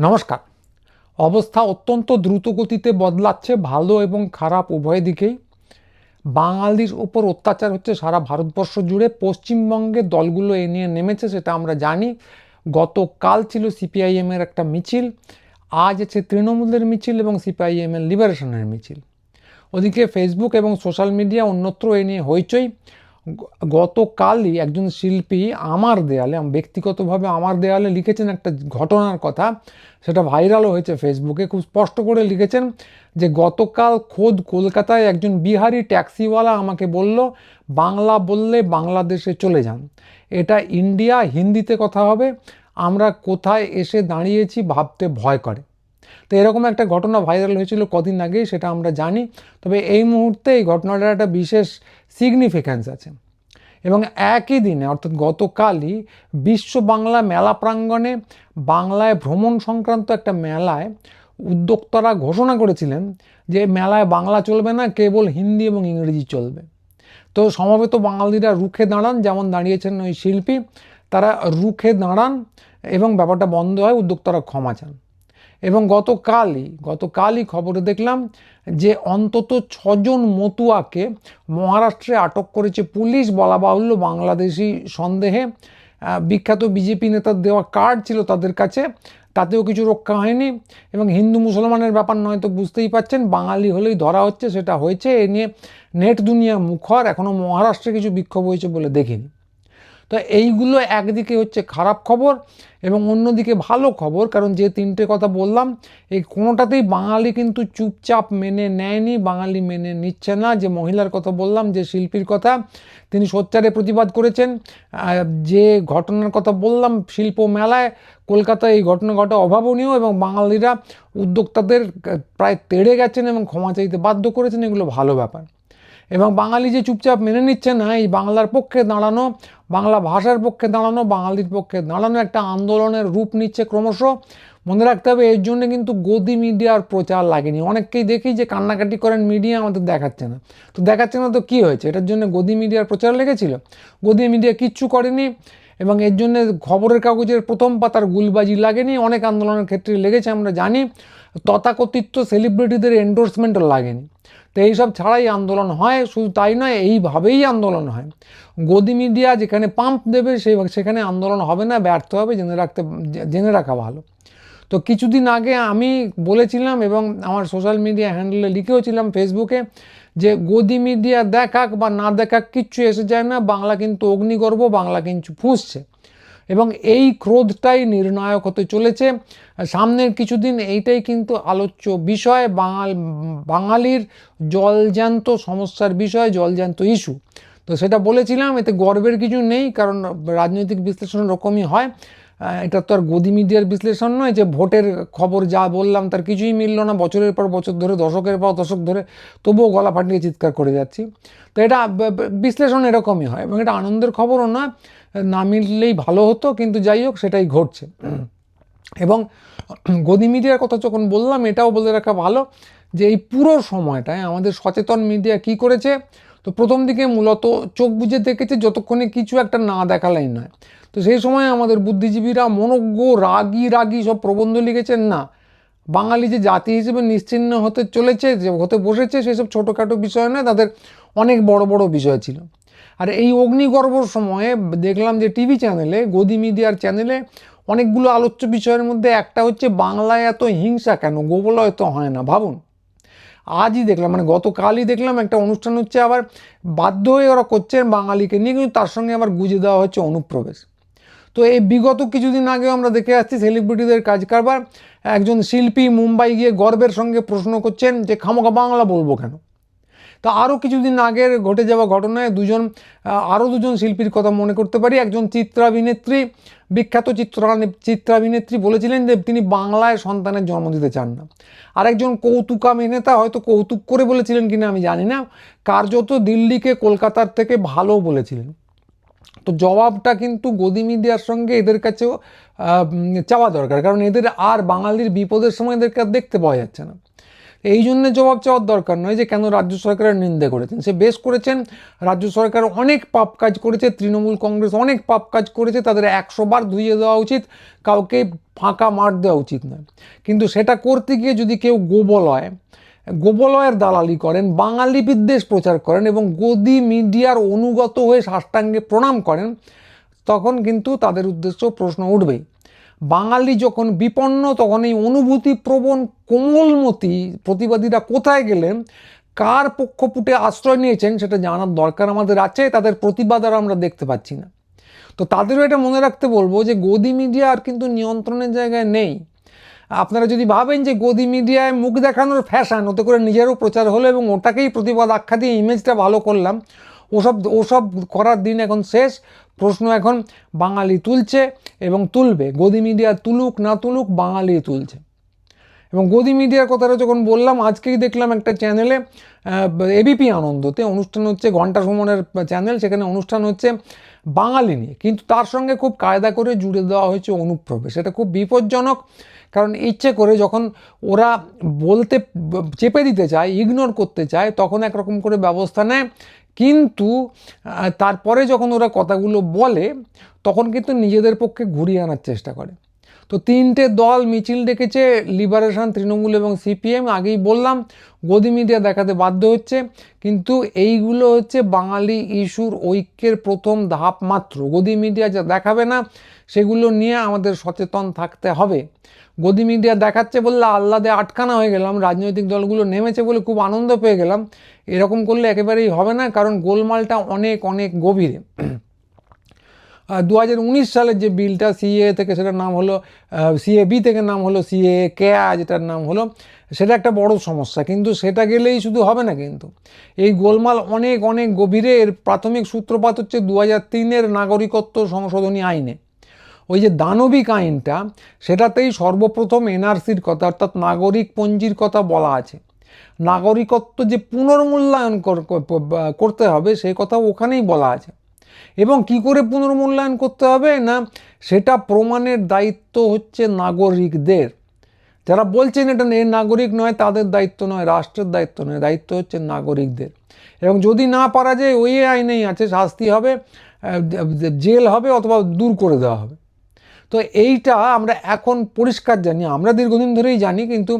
নমস্কার। অবস্থা অত্যন্ত দ্রুত গতিতে বদলাচ্ছে ভালো এবং খারাপ উভয় দিকেই। বাঙালির ওপর অত্যাচার হচ্ছে সারা ভারতবর্ষ জুড়ে। পশ্চিমবঙ্গের দলগুলো এ নিয়ে নেমেছে, সেটা আমরা জানি। গতকাল ছিল সিপিআইএমের একটা মিছিল, আজ আছে তৃণমূলের মিছিল এবং সিপিআইএমের লিবারেশনের মিছিল। ওদিকে ফেসবুক এবং সোশ্যাল মিডিয়া অন্যত্র এ নিয়ে হইচই। গতকালই একজন শিল্পী আমার দেয়ালে ব্যক্তিগতভাবে আমার দেয়ালে লিখেছেন একটা ঘটনার কথা, সেটা ভাইরালও হয়েছে ফেসবুকে, খুব স্পষ্ট করে লিখেছেন যে গতকাল খোদ কলকাতায় একজন বিহারি ট্যাক্সিওয়ালা আমাকে বলল, বাংলা বললে বাংলাদেশে চলে যান। এটা ইন্ডিয়া, হিন্দিতে কথা হবে। আমরা কোথায় এসে দাঁড়িয়েছি ভাবতে ভয় করে। তো এরকম একটা ঘটনা ভাইরাল হয়েছিল কদিন আগেই, সেটা আমরা জানি। তবে এই মুহূর্তে এই ঘটনাটার একটা বিশেষ সিগনিফিক্যান্স আছে। এবং একই দিনে, অর্থাৎ গতকালই বিশ্ব বাংলা মেলা প্রাঙ্গণে বাংলায় ভ্রমণ সংক্রান্ত একটা মেলায় উদ্যোক্তারা ঘোষণা করেছিলেন যে মেলায় বাংলা চলবে না, কেবল হিন্দি এবং ইংরেজি চলবে। তো সমবেত বাঙালিরা রুখে দাঁড়ান, যেমন দাঁড়িয়েছেন ওই শিল্পী, তারা রুখে দাঁড়ান এবং ব্যাপারটা বন্ধ হয়, উদ্যোক্তারা ক্ষমা চান। এবং গতকালই গতকালই খবরে দেখলাম যে অন্তত ছজন মতুয়াকে মহারাষ্ট্রে আটক করেছে পুলিশ। বলা বাহুল্য, বাংলাদেশি সন্দেহে বিখ্যাত বিজেপি নেতার দেওয়া কার্ড ছিল তাদের কাছে। তাতেও কিছু রক্ষা হয়নি এবং হিন্দু মুসলমানের ব্যাপার নয় তো বুঝতেই পাচ্ছেন, বাঙালি হলেই ধরা হচ্ছে, সেটা হয়েছে। এ নিয়ে নেট দুনিয়া মুখর এখনও মহারাষ্ট্রে কিছু বিক্ষোভ হয়েছে বলে দেখিনি। তো এইগুলো একদিকে হচ্ছে খারাপ খবর এবং অন্যদিকে ভালো খবর, কারণ যে তিনটে কথা বললাম, এই কোনোটাতেই বাঙালি কিন্তু চুপচাপ মেনে নেয়নি, বাঙালি মেনে নিচ্ছে না। যে মহিলার কথা বললাম, যে শিল্পীর কথা, তিনি সোচ্চারে প্রতিবাদ করেছেন। যে ঘটনার কথা বললাম, শিল্প মেলায়, কলকাতায় এই ঘটনা ঘটা অভাবনীয় এবং বাঙালিরা উদ্যোক্তাদের প্রায় তেড়ে গেছেন এবং ক্ষমা চাইতে বাধ্য করেছেন, এগুলো ভালো ব্যাপার। এবং বাঙালি যে চুপচাপ মেনে নিচ্ছে না, এই বাংলার পক্ষে দাঁড়ানো, বাংলা ভাষার পক্ষে দাঁড়ানো, বাঙালির পক্ষে দাঁড়ানো একটা আন্দোলনের রূপ নিচ্ছে ক্রমশ। মনে রাখতে হবে, এর জন্য কিন্তু গদি মিডিয়ার প্রচার লাগেনি। অনেককেই দেখি যে কান্নাকাটি করেন মিডিয়া, আমাদের দেখাচ্ছে না। তো দেখাচ্ছে না তো কী হয়েছে? এটার জন্য গদি মিডিয়ার প্রচার লেগেছিল? গদি মিডিয়া কিচ্ছু করেনি এবং এর জন্য খবরের কাগজের প্রথম পাতার গুলবাজি লাগেনি। অনেক আন্দোলনের ক্ষেত্রে লেগেছে, আমরা জানি। তথাকথিত সেলিব্রিটিদের এন্ডোর্সমেন্টও লাগেনি। তো এইসব ছাড়াই আন্দোলন হয়, শুধু তাই নয়, এইভাবেই আন্দোলন হয়। গদি মিডিয়া যেখানে পাম্প দেবে সেই সেখানে আন্দোলন হবে না, ব্যর্থ হবে, জেনে রাখতে, জেনে রাখা ভালো। তো কিছুদিন আগে আমি বলেছিলাম এবং আমার সোশ্যাল মিডিয়া হ্যান্ডেলে লিখেওছিলাম ফেসবুকে যে, গদি মিডিয়া দেখাক বা না দেখাক, কিচ্ছু এসে যায় না, বাংলা কিন্তু অগ্নিগর্ভ, বাংলা কিন্তু ফুঁসছে। এবং এই ক্রোধটাই নির্ণায়ক হতে চলেছে। সামনের কিছুদিন এইটাই কিন্তু আলোচ্য বিষয়, বাঙাল, বাঙালির জলজ্যান্ত সমস্যার বিষয়, জলজ্যান্ত ইস্যু। তো সেটা বলেছিলাম, এতে গর্বের কিছু নেই, কারণ রাজনৈতিক বিশ্লেষণ রকমই হয়। এটা তো আর গদি মিডিয়ার বিশ্লেষণ নয় যে ভোটের খবর যা বললাম তার কিছুই মিললো না, বছরের পর বছর ধরে, দশকের পর দশক ধরে তবুও গলা ফাটিয়ে চিৎকার করে যাচ্ছি। তো এটা বিশ্লেষণ এরকমই হয় এবং এটা আনন্দের খবরও না না মিললেই ভালো হতো, কিন্তু যাই হোক সেটাই ঘটছে। এবং গদি মিডিয়ার কথা যখন বললাম, এটাও বলে রাখা ভালো যে এই পুরো সময়টায় আমাদের সচেতন মিডিয়া কি করেছে? তো প্রথম দিকে মূলত চোখ বুঝে দেখেছে যতক্ষণে কিছু একটা না দেখালেই নয়। তো সেই সময় আমাদের বুদ্ধিজীবীরা মনজ্ঞ, রাগী রাগী সব প্রবন্ধ লিখেছেন, না, বাঙালি যে জাতি হিসেবে নিশ্চিহ্ন হতে চলেছে, যে হতে বসেছে, সেসব ছোটোখাটো বিষয় নয়, তাদের অনেক বড় বড় বিষয় ছিল। আর এই অগ্নিগর্ভর সময়ে দেখলাম যে টিভি চ্যানেলে, গদি মিডিয়ার চ্যানেলে অনেকগুলো আলোচ্য বিষয়ের মধ্যে একটা হচ্ছে, বাংলায় এত হিংসা কেন? গোবলয় তো হয় না। ভাবুন। আজই দেখলাম মানে গতকালই দেখলাম একটা অনুষ্ঠান হচ্ছে আবার বাধ্য হয়ে ওরা করছেন বাঙালিকে নিয়ে, কিন্তু তার সঙ্গে আবার গুঁজে দেওয়া হচ্ছে অনুপ্রবেশ। তো এই বিগত কিছুদিন আগেও আমরা দেখে আসছি সেলিব্রিটিদের কাজ কারবার একজন শিল্পী মুম্বাই গিয়ে গর্বের সঙ্গে প্রশ্ন করছেন যে, খামোখা বাংলা বলব কেন? তো আরও কিছুদিন আগের ঘটে যাওয়া ঘটনায় দুজন আরও দুজন শিল্পীর কথা মনে করতে পারি। একজন চিত্রাভিনেত্রী বিখ্যাত চিত্র চিত্রাভিনেত্রী বলেছিলেন যে তিনি বাংলায় সন্তানের জন্ম দিতে চান না। আরেকজন কৌতুকাভিনেতা হয়তো কৌতুক করে বলেছিলেন কিনা আমি জানি না, কার্যত দিল্লিকে কলকাতার থেকে ভালো বলেছিলেন। তো জবাবটা কিন্তু গদি মিডিয়ার সঙ্গে এদের কাছেও চাওয়া দরকার, কারণ এদের আর বাঙালির বিপদের সময় এদেরকে আর দেখতে পাওয়া যাচ্ছে না। এই জন্য জবাব চাওয়ার দরকার নয় যে কেন রাজ্য সরকারের নিন্দে করেছেন। সে বেশ করেছেন, রাজ্য সরকার অনেক পাপ কাজ করেছে, তৃণমূল কংগ্রেস অনেক পাপ কাজ করেছে, তাদের একশো বার ধুইয়ে দেওয়া উচিত, কাউকে ফাঁকা মার দেওয়া উচিত নয়। কিন্তু সেটা করতে গিয়ে যদি কেউ গোবল হয় গোবলয়ের দালালি করেন, বাঙালি বিদ্বেষ প্রচার করেন এবং গদি মিডিয়ার অনুগত হয়ে সাষ্টাঙ্গে প্রণাম করেন, তখন কিন্তু তাদের উদ্দেশ্য প্রশ্ন উঠবেই। বাঙালি যখন বিপন্ন, তখন এই অনুভূতি প্রবণ কোমলমতি প্রতিবাদীরা কোথায় গেলেন, কার পক্ষপুটে আশ্রয় নিয়েছেন সেটা জানার দরকার আমাদের আছে, তাদের প্রতিবাদ আর আমরা দেখতে পাচ্ছি না। তো তাদেরও এটা মনে রাখতে বলব যে গদি মিডিয়া আর কিন্তু নিয়ন্ত্রণের জায়গায় নেই। আপনারা যদি ভাবেন যে গদি মিডিয়ায় মুখ দেখানোর ফ্যাশন ওতে করে নিজেরও প্রচার হলো এবং ওটাকেই প্রতিবাদ আখ্যা দিয়ে ইমেজটা ভালো করলাম ওসব ওসব করার দিন এখন শেষ। প্রশ্ন এখন, বাঙালি তুলছে এবং তুলবে। গদি মিডিয়া তুলুক না তুলুক, বাঙালি তুলছে। এবং গদি মিডিয়ার কথাটা যখন বললাম, আজকেই দেখলাম একটা চ্যানেলে এবিপি আনন্দতে অনুষ্ঠান হচ্ছে, ঘণ্টা সুমনের চ্যানেল, সেখানে অনুষ্ঠান হচ্ছে বাঙালি নিয়ে। কিন্তু তার সঙ্গে খুব কায়দা করে জুড়ে দেওয়া হয়েছে অনুপ্রবেশ। এটা খুব বিপজ্জনক, কারণ ইচ্ছে করে যখন ওরা বলতে, চেপে দিতে চায়, ইগনোর করতে চায়, তখন একরকম করে ব্যবস্থা নেয়। কিন্তু তারপরে যখন ওরা কথাগুলো বলে, তখন কিন্তু নিজেদের পক্ষে ঘুরিয়ে আনার চেষ্টা করে। তো তিনটে দল মিছিল ডেকেছে লিবারেশন তৃণমূল এবং সিপিএম আগেই বললাম, গদি মিডিয়া দেখাতে বাধ্য হচ্ছে, কিন্তু এইগুলো হচ্ছে বাঙালি ইস্যুর ঐক্যের প্রথম ধাপ মাত্র। গদি মিডিয়া যা দেখাবে না, সেগুলো নিয়ে আমাদের সচেতন থাকতে হবে। গদি মিডিয়া দেখাচ্ছে বললে আল্লাদে আটকানা হয়ে গেলাম, রাজনৈতিক দলগুলো নেমেছে বলে খুব আনন্দ পেয়ে গেলাম। এরকম করলে একেবারেই হবে না, কারণ গোলমালটা অনেক অনেক গভীরে। দু হাজার উনিশ সালের যে বিলটা সিএ থেকে সেটার নাম হলো সিএ বি থেকে নাম হলো সিএ কেয়া যেটার নাম হলো, সেটা একটা বড় সমস্যা, কিন্তু সেটা গেলেই শুধু হবে না কিন্তু। এই গোলমাল অনেক অনেক গভীরে, এর প্রাথমিক সূত্রপাত হচ্ছে দু হাজার তিনের নাগরিকত্ব সংশোধনী আইনে। ওই যে দানবিক আইনটা, সেটাতেই সর্বপ্রথম এনআরসির কথা, অর্থাৎ নাগরিক পঞ্জির কথা বলা আছে। নাগরিকত্ব যে পুনর্মূল্যায়ন করতে হবে, সেই কথা ওখানেই বলা আছে। এবং কি করে পুনর্মূল্যায়ন করতে হবে না, সেটা প্রমাণের দায়িত্ব হচ্ছে নাগরিকদের। যারা বলছেন এটা এর নাগরিক নয়, তাদের দায়িত্ব নয়, রাষ্ট্রের দায়িত্ব নয়, দায়িত্ব হচ্ছে নাগরিকদের। এবং যদি না পারা যায়, ওই আইনেই আছে, শাস্তি হবে জেল হবে অথবা দূর করে দেওয়া হবে। তো এইটা আমরা এখন পরিষ্কার জানি, আমরা দীর্ঘদিন ধরেই জানি, কিন্তু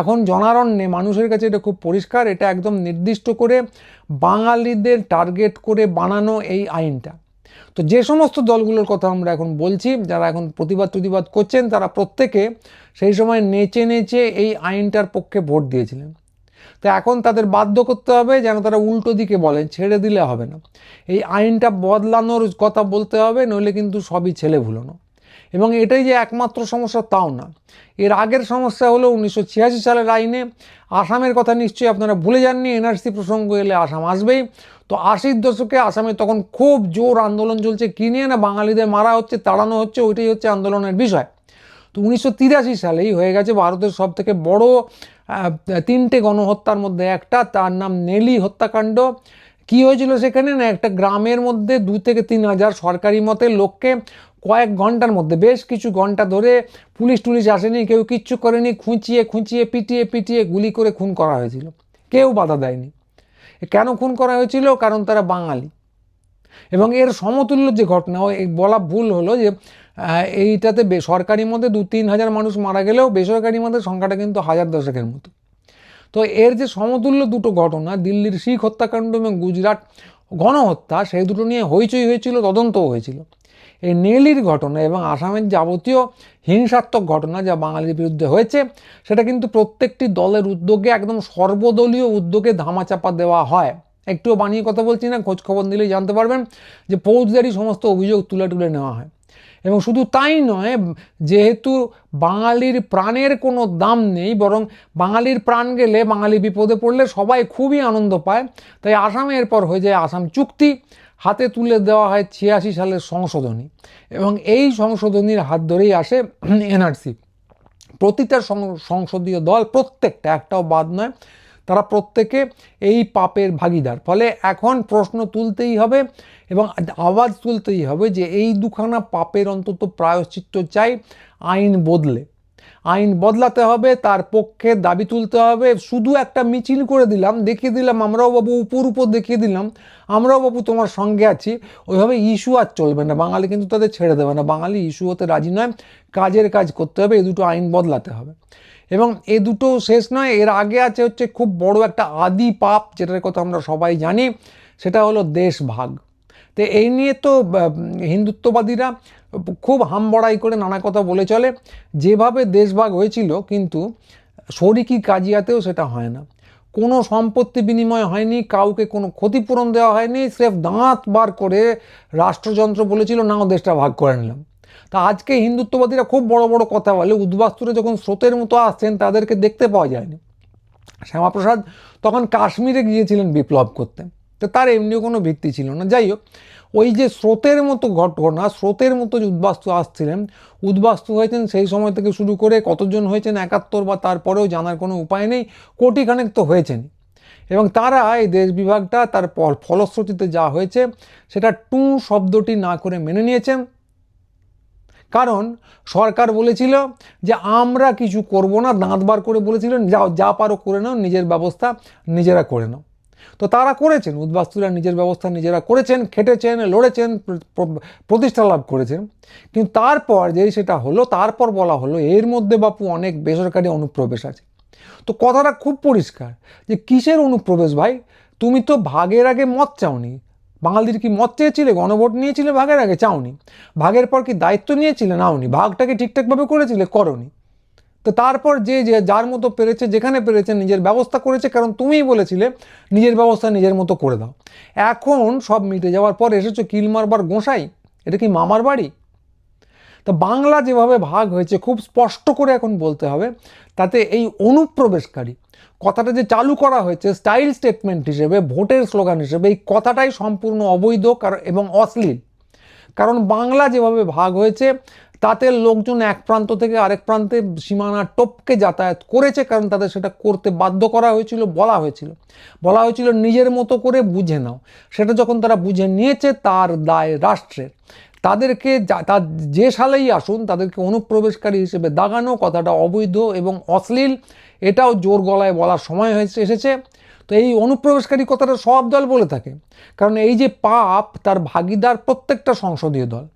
এখন জনারণ্যে মানুষের কাছে এটা খুব পরিষ্কার, এটা একদম নির্দিষ্ট করে বাঙালিদের টার্গেট করে বানানো এই আইনটা। তো যে সমস্ত দলগুলোর কথা আমরা এখন বলছি, যারা এখন প্রতিবাদ প্রতিবাদ করছেন, তারা প্রত্যেকে সেই সময় নেচে নেচে এই আইনটার পক্ষে ভোট দিয়েছিলেন। তো এখন তাদের বাধ্য করতে হবে যেন তারা উল্টো দিকে বলেন, ছেড়ে দিলে হবে না। এই আইনটা বদলানোর কথা বলতে হবে, নইলে কিন্তু সবই ছেলে ভুলোনো এবং এটাই যে একমাত্র সমস্যা তাও না। এর আগের সমস্যা হলো উনিশশো ছিয়াশি সালের আইনে আসামের কথা নিশ্চয়ই আপনারা ভুলে যাননি, এনআরসি প্রসঙ্গ এলে আসাম আসবেই। তো আশির দশকে আসামে তখন খুব জোর আন্দোলন চলছে, কী নিয়ে না বাঙালিদের মারা হচ্ছে, তাড়ানো হচ্ছে, ওইটাই হচ্ছে আন্দোলনের বিষয়। তো উনিশশো তিরাশি সালেই হয়ে গেছে ভারতের সব থেকে বড় তিনটে গণহত্যার মধ্যে একটা, তার নাম নেলি হত্যাকাণ্ড। কি হয়েছিল সেখানে না, একটা গ্রামের মধ্যে দু থেকে তিন হাজার সরকারি মতে লোককে কয়েক ঘণ্টার মধ্যে, বেশ কিছু ঘণ্টা ধরে পুলিশ টুলিশ আসেনি, কেউ কিচ্ছু করেনি, খুঁচিয়ে খুঁচিয়ে পিটিয়ে পিটিয়ে গুলি করে খুন করা হয়েছিল। কেউ বাধা দেয়নি। কেন খুন করা হয়েছিল? কারণ তারা বাঙালি। এবং এর সমতুল্য যে ঘটনা বলা ভুল হলো যে এইটাতে সরকারি মধ্যে দু, তিন হাজার মানুষ মারা গেলেও বেসরকারি মধ্যে সংখ্যাটা কিন্তু হাজার দশকের মতো। তো এর যে সমতুল্য দুটো ঘটনা, দিল্লির শিখ হত্যাকাণ্ড এবং গুজরাট গণহত্যা, সেই দুটো নিয়ে হইচই হয়েছিল, তদন্তও হয়েছিল। এই নেলির ঘটনা এবং আসামের যাবতীয় হিংসাত্মক ঘটনা যা বাঙালির বিরুদ্ধে হয়েছে, সেটা কিন্তু প্রত্যেকটি দলের উদ্যোগে একদম সর্বদলীয় উদ্যোগে ধামাচাপা দেওয়া হয়। একটুও বানিয়ে কথা বলছি না, খোঁজখবর দিলেই জানতে পারবেন যে ফৌজদারি সমস্ত অভিযোগ তুলে তুলে নেওয়া হয়। এবং শুধু তাই নয়, যেহেতু বাঙালির প্রাণের কোনো দাম নেই, বরং বাঙালির প্রাণ গেলে বাঙালি বিপদে পড়লে সবাই খুবই আনন্দ পায়, তাই আসামে এরপর হয়ে যায় আসাম চুক্তি। হাতে তুলে দেওয়া হয় ছিয়াশি সালের সংশোধনী এবং এই সংশোধনীর হাত ধরেই আসে এনআরসি। প্রতিটা সংসদীয় দল প্রত্যেকটা, একটাও বাদ নয়, তারা প্রত্যেকে এই পাপের ভাগিদার। ফলে এখন প্রশ্ন তুলতেই হবে এবং আওয়াজ তুলতেই হবে যে এই দুখানা পাপের অন্তত প্রায়শ্চিত্ত চাই আইন বদলে। আইন বদলাতে হবে, তার পক্ষে দাবি তুলতে হবে। শুধু একটা মিছিল করে দিলাম, দেখিয়ে দিলাম, আমরাও বাবু উপর উপর দেখিয়ে দিলাম, আমরাও বাবু তোমার সঙ্গে আছি। ওইভাবে ইস্যু আর চলবে না, বাঙালি কিন্তু তাদের ছেড়ে দেবে না। বাঙালি ইস্যু হতে রাজি নয়, কাজের কাজ করতে হবে, এ দুটো আইন বদলাতে হবে। এবং এ দুটো শেষ নয়, এর আগে আছে হচ্ছে খুব বড় একটা আদি পাপ, যেটার কথা আমরা সবাই জানি, সেটা হলো দেশ ভাগ তো এই নিয়ে তো হিন্দুত্ববাদীরা খুব হামবড়াই করে নানা কথা বলে চলে। যেভাবে দেশভাগ হয়েছিল, কিন্তু শরিকি কাজিয়াতেও সেটা হয় না। কোনো সম্পত্তি বিনিময় হয়নি, কাউকে কোনো ক্ষতিপূরণ দেওয়া হয়নি, স্রেফ দাঁত বার করে রাষ্ট্রযন্ত্র বলেছিল, নাও দেশটা ভাগ করে নিলাম। তা আজকে হিন্দুত্ববাদীরা খুব বড় বড় কথা বলে, উদ্বাস্তুরে যখন স্রোতের মতো আসছেন, তাদেরকে দেখতে পাওয়া যায়নি। শ্যামাপ্রসাদ তখন কাশ্মীরে গিয়েছিলেন বিপ্লব করতে। তো তার এমনিও কোনো ভিত্তি ছিল না। যাই হোক ওই যে স্রোতের মতো ঘটনা, স্রোতের মতো যে উদ্বাস্তু আসছিলেন, উদ্বাস্তু হয়েছেন সেই সময় থেকে শুরু করে কতজন হয়েছেন একাত্তর বা তারপরেও জানার কোনো উপায় নেই, কোটিখানেক তো হয়েছেন। এবং তারা এই দেশ বিভাগটা তার ফল- ফলশ্রুতিতে যা হয়েছে, সেটা টু শব্দটি না করে মেনে নিয়েছেন। কারণ সরকার বলেছিল যে আমরা কিছু করব না দাঁত বার করে বলেছিলেন যাও, যা পারো করে নাও, নিজের ব্যবস্থা নিজেরা করে নাও। তো তারা করেছেন, উদ্বাস্তুরা নিজের ব্যবস্থা নিজেরা করেছেন, খেটেছেন, লড়েছেন, প্র- প্র- প্রতিষ্ঠা লাভ করেছেন। কিন্তু তারপর যেই সেটা হলো, তারপর বলা হলো, এর মধ্যে বাপু অনেক বেসরকারি অনুপ্রবেশ আছে। তো কথাটা খুব পরিষ্কার যে কিসের অনুপ্রবেশ ভাই? তুমি তো ভাগের আগে মত চাওনি। বাঙালির কি মত চেয়েছিলে? গণভোট নিয়েছিলে ভাগের আগে? চাওনি। ভাগের পর কি দায়িত্ব নিয়েছিলে? নাওনি। ভাগটাকে ঠিকঠাকভাবে করেছিলে? করনি। তো তারপর যে যে যার মতো পেরেছে, যেখানে পেরেছে, নিজের ব্যবস্থা করেছে, কারণ তুমিই বলেছিলে, নিজের ব্যবস্থা নিজের মতো করে দাও। এখন সব মিটে যাওয়ার পর এসেছ কিল মারবার গোঁসাই। এটা কি মামার বাড়ি? তা বাংলা যেভাবে ভাগ হয়েছে, খুব স্পষ্ট করে এখন বলতে হবে। তাতে এই অনুপ্রবেশকারী, কথাটা যে চালু করা হয়েছে, স্টাইল স্টেটমেন্ট হিসেবে, ভোটের স্লোগান হিসেবে, এই কথাটাই সম্পূর্ণ অবৈধ কারণ এবং অশ্লীল। কারণ বাংলা যেভাবে ভাগ হয়েছে তাতে লোকজন এক প্রান্ত থেকে আরেক প্রান্তে সীমানা টপকে যাতায়াত করেছে, কারণ তাদের সেটা করতে বাধ্য করা হয়েছিল, বলা হয়েছিল। বলা হয়েছিল, নিজের মতো করে বুঝে নাও। সেটা যখন তারা বুঝে নিয়েছে, তার দায় রাষ্ট্রের তাদেরকে যা- তা যে সালেই আসুন, তাদেরকে অনুপ্রবেশকারী হিসেবে দাগানো কথাটা অবৈধ এবং অশ্লীল, এটাও জোর গলায় বলার সময় হয়েছে এসেছে। তো এই অনুপ্রবেশকারী কথাটা সব দল বলে থাকে। কারণ এই যে পাপ, তার ভাগিদার প্রত্যেকটা সংসদীয় দল।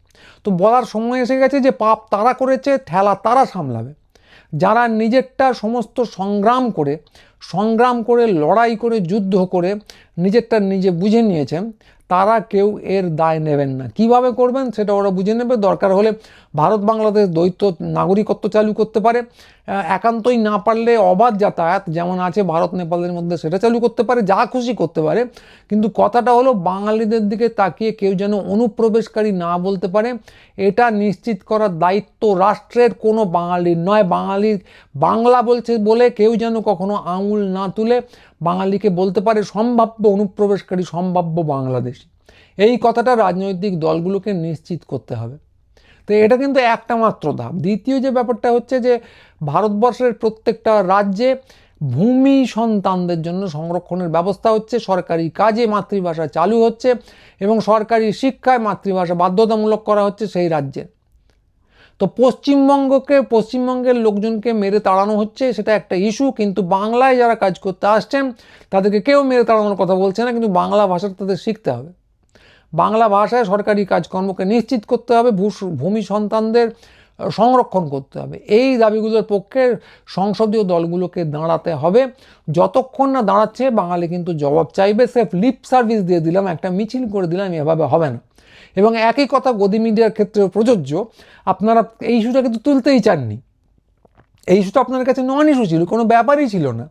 তো বলার সময় এসে গেছে যে পাপ তারা করেছে, ঠেলা তারা সামলাবে। যারা নিজেরটা সমস্ত সংগ্রাম করে সংগ্রাম করে, লড়াই করে, যুদ্ধ করে নিজেরটা নিজে বুঝে নিয়েছেন তারা কেউ এর দায় নেবেন না। কীভাবে করবেন সেটা ওরা বুঝে নেবে। দরকার হলে ভারত বাংলাদেশ দ্বৈত নাগরিকত্ব চালু করতে পারে। একান্তই না পারলে অবাধ যাতায়াত, যেমন আছে ভারত নেপালের মধ্যে, সেটা চালু করতে পারে, যা খুশি করতে পারে। কিন্তু কথাটা হলো, বাঙালিদের দিকে তাকিয়ে কেউ যেন অনুপ্রবেশকারী না বলতে পারে। এটা নিশ্চিত করার দায়িত্ব রাষ্ট্রের, কোনো বাঙালির নয়। বাঙালির বাংলা বলছে বলে কেউ যেন কখনো আঙুল না তুলে বাঙালিকে বলতে পারে, সম্ভাব্য অনুপ্রবেশকারী, সম্ভাব্য বাংলাদেশি। এই কথাটা রাজনৈতিক দলগুলোকে নিশ্চিত করতে হবে। তো এটা কিন্তু একটা মাত্র ধাপ দ্বিতীয় যে ব্যাপারটা হচ্ছে যে, ভারতবর্ষের প্রত্যেকটা রাজ্যে ভূমি সন্তানদের জন্য সংরক্ষণের ব্যবস্থা হচ্ছে, সরকারি কাজে মাতৃভাষা চালু হচ্ছে এবং সরকারি শিক্ষায় মাতৃভাষা বাধ্যতামূলক করা হচ্ছে সেই রাজ্যে। তো পশ্চিমবঙ্গকে, পশ্চিমবঙ্গের লোকজনকে মেরে তাড়ানো হচ্ছে, সেটা একটা ইস্যু, কিন্তু বাংলায় যারা কাজ করতে আসছেন, তাদেরকে কেউ মেরে তাড়ানোর কথা বলছে না, কিন্তু বাংলা ভাষাটা তাদের শিখতে হবে। বাংলা ভাষায় সরকারি কাজকর্মকে নিশ্চিত করতে হবে ভূমি সন্তানদের সংরক্ষণ করতে হবে। এই দাবিগুলোর পক্ষে সংসদীয় দলগুলোকে দাঁড়াতে হবে। যতক্ষণ না দাঁড়াচ্ছে, বাঙালি কিন্তু জবাব চাইবে। সেফ লিপ সার্ভিস দিয়ে দিলাম, একটা মিছিল করে দিলাম, এভাবে হবে না। এবং একই কথা গদি মিডিয়ার ক্ষেত্রেও প্রযোজ্য। আপনারা এই ইস্যুটা কিন্তু তুলতেই চাননি। এই ইস্যুটা আপনার কাছে নন ইস্যু ছিল, কোনো ব্যাপারই ছিল না।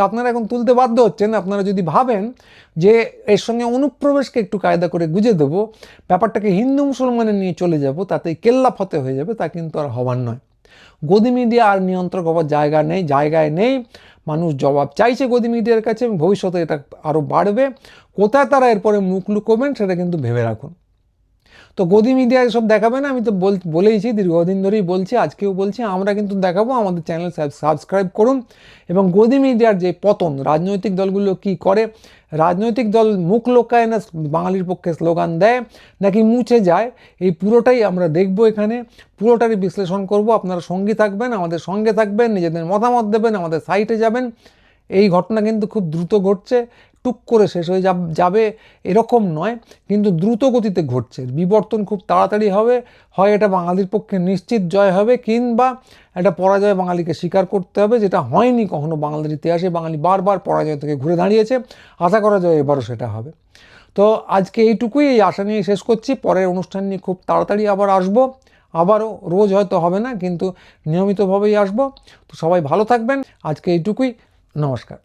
তা আপনারা এখন তুলতে বাধ্য হচ্ছেন। আপনারা যদি ভাবেন যে এর সঙ্গে অনুপ্রবেশকে একটু কায়দা করে গুজে দেবো, ব্যাপারটাকে হিন্দু মুসলমানের নিয়ে চলে যাব, তাতে কেল্লা ফতে হয়ে যাবে, তা কিন্তু আর হবার নয়। গদি মিডিয়া আর নিয়ন্ত্রক হবার জায়গা নেই, জায়গায় নেই। মানুষ জবাব চাইছে গদি মিডিয়ার কাছে, ভবিষ্যতে এটা আরও বাড়বে। কোথায় তারা এরপরে মুখ লুকোবেন, সেটা কিন্তু ভেবে রাখুন। তো গদি মিডিয়া এসব দেখাবে না, আমি তো বল, বলেইছি, দীর্ঘদিন ধরেই বলছি, আজকেও বলছি, আমরা কিন্তু দেখাবো, আমাদের চ্যানেল সাবস্ক্রাইব করুন। এবং গদি মিডিয়ার যে পতন, রাজনৈতিক দলগুলো কি করে? রাজনৈতিক দল মুখ লোকায় না বাঙালির পক্ষে স্লোগান দেয়, নাকি মুছে যায়? এই পুরোটাই আমরা দেখব এখানে। পুরোটারই বিশ্লেষণ করব, আপনারা সঙ্গী থাকবেন, আমাদের সঙ্গে থাকবেন, নিজেদের মতামত দেবেন, আমাদের সাইটে যাবেন। এই ঘটনা কিন্তু খুব দ্রুত ঘটছে। টুক করে শেষ হয়ে যাব- যাবে এরকম নয়, কিন্তু দ্রুত গতিতে ঘটছে। বিবর্তন খুব তাড়াতাড়ি হবে, হয় এটা বাঙালির পক্ষে নিশ্চিত জয় হবে, কিংবা একটা পরাজয় বাঙালিকে স্বীকার করতে হবে, যেটা হয়নি কখনো বাঙালির ইতিহাসে। বাঙালি বারবার পরাজয় থেকে ঘুরে দাঁড়িয়েছে, আশা করা যায় এবারও সেটা হবে। তো আজকে এইটুকুই, এই আশা নিয়ে শেষ করছি। পরের অনুষ্ঠান নিয়ে খুব তাড়াতাড়ি আবার আসব। আবারও রোজ হয়তো হবে না, কিন্তু নিয়মিতভাবেই আসব। তো সবাই ভালো থাকবেন। আজকে এইটুকুই, নমস্কার।